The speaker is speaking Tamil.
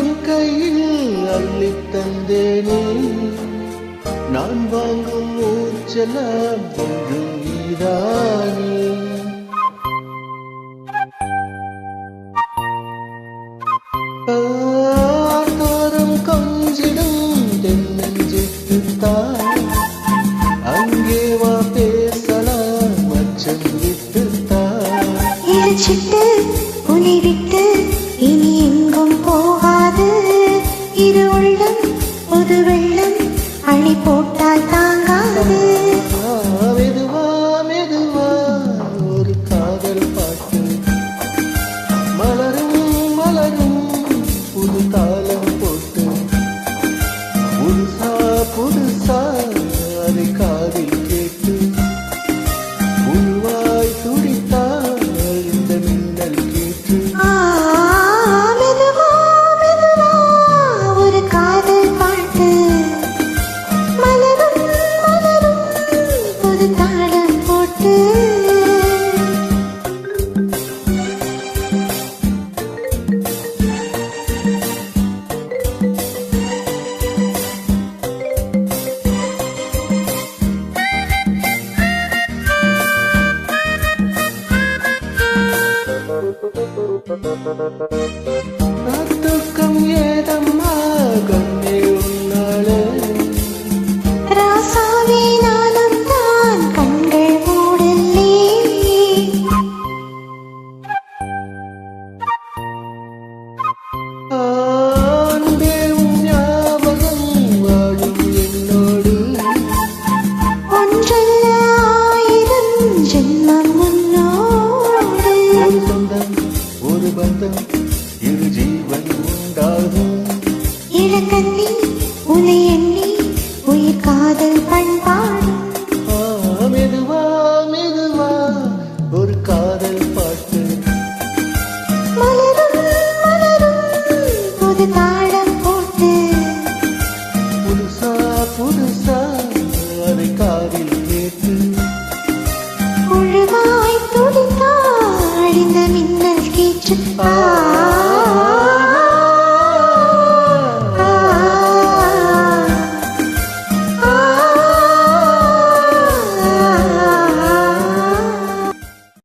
உன் கையில் அள்ளி தந்தேனே. நான் வாங்கும் மூச்செல்லாம் என்றும் நீதானே. அணி போட்டால் தாங்காது. மெதுவா மெதுவா ஒரு காதல் பாட்டு. மலரும் மலரும் புது தாளம் போட்டு. புதுசா புதுசா அது காதில் தாளம் போட்டு இளக்கண்ணி உன்னை எண்ணி உயிர் காதல் பண்பாடும் ஆ, மெதுவா மெதுவா ஒரு காதல் பாட்டு. மலரும் மலரும் புது தாளம் போட்டு. புதுசா புதுசா அதை காதில் கேட்டு. முழுவாய் துடித்தாள் இந்த மின்னல் கீற்று